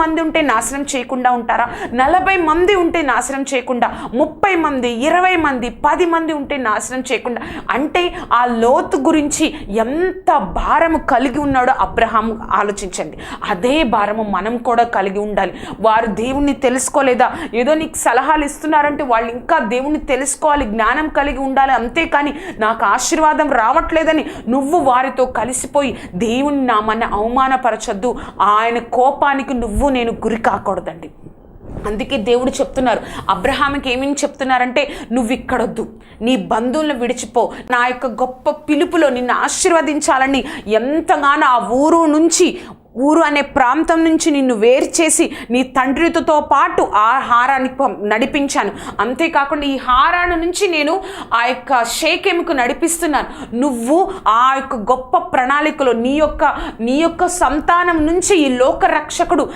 మంది ఉంటే నాశనం చేయకుండా ఉంటారా? నలభై మంది ఉంటే నాశనం చేయకుండా ముప్పై మంది ఇరవై మంది పది మంది ఉంటే నాశనం చేయకుండా అంటే ఆ లోతు గురించి ఎంత భారము కలిగి ఉన్నాడో అబ్రహాం ఆలోచించండి. అదే భారము మనం కూడా కలిగి ఉండాలి. వారు దేవుణ్ణి తెలుసుకోలేదా? ఏదో నీకు సలహాలు ఇస్తున్నారంటే వాళ్ళు ఇంకా దేవుణ్ణి తెలుసుకోవాలి జ్ఞానం కలిగి ఉండాలి అంతేకాని నాకు ఆశీర్వాదం రావట్లేదని నువ్వు వారితో కలిసిపోయి దేవుని నామాన్ని అవమానపరచొద్దు. ఆయన కోపానికి నువ్వు నేను గురి కాకూడదండి. అందుకే దేవుడు చెప్తున్నారు అబ్రహాంకి ఏమేమి చెప్తున్నారంటే నువ్వు ఇక్కడొద్దు నీ బంధువులను విడిచిపో నా యొక్క గొప్ప పిలుపులో నిన్ను ఆశీర్వదించాలని ఎంతగానో ఆ ఊరు నుంచి ఊరు అనే ప్రాంతం నుంచి నిన్ను వేరు చేసి నీ తండ్రితో పాటు ఆ హారాన్ని నడిపించాను. అంతేకాకుండా ఈ హారాన్ని నుంచి నేను ఆ యొక్క షేకెముకు నడిపిస్తున్నాను. నువ్వు ఆ యొక్క గొప్ప ప్రణాళికలో నీ యొక్క నీ యొక్క సంతానం నుంచి ఈ లోక రక్షకుడు